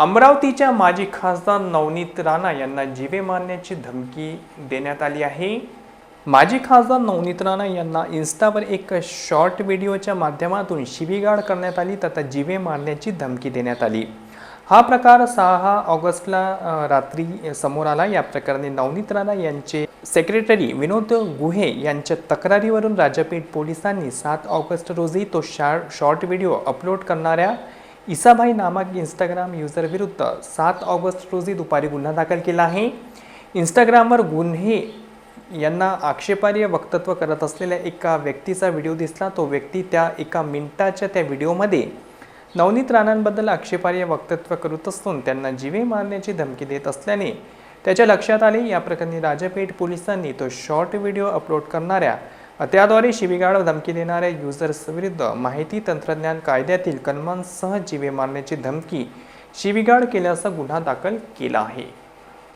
अमरावतीच्या माजी खासदार नवनीत राणा यांना जीवे मारण्याची धमकी देण्यात आली आहे. माजी खासदार नवनीत राणा यांना इन्स्टावर एक शॉर्ट व्हिडिओच्या माध्यमातून शिवीगाळ करण्यात आली तथा जीवे मारण्याची धमकी देण्यात आली. हा प्रकार सहा ऑगस्टला रात्री समोर आला. या प्रकरणी नवनीत राणा यांचे सेक्रेटरी विनोद गुहे यांच्या तक्रारीवरून राजापेठ पोलिसांनी सात ऑगस्ट रोजी तो शॉर्ट व्हिडिओ अपलोड करणाऱ्या इसाभाई नामक इंस्टाग्राम युजरविरुद्ध सात ऑगस्ट रोजी दुपारी गुन्हा दाखल केला आहे. इंस्टाग्रामवर गुन्हे यांना आक्षेपार्ह वक्तव्य करत असलेल्या एका व्यक्तीचा व्हिडिओ दिसला. तो व्यक्ती त्या एका मिनिटाच्या त्या व्हिडिओमध्ये नवनीत राणांबद्दल आक्षेपार्ह वक्तव्य करत असून त्यांना जीवे मारण्याची धमकी देत असल्याने त्याच्या लक्षात आले. या प्रकरणी राजापेठ पोलिसांनी तो शॉर्ट व्हिडिओ अपलोड करणाऱ्या त्याद्वारे शिवीगाळ धमकी देणाऱ्या युजर्सविरुद्ध माहिती तंत्रज्ञान कायद्यातील कलमांसह जीवे मारण्याची धमकी शिवीगाळ केल्याचा गुन्हा दाखल केला आहे.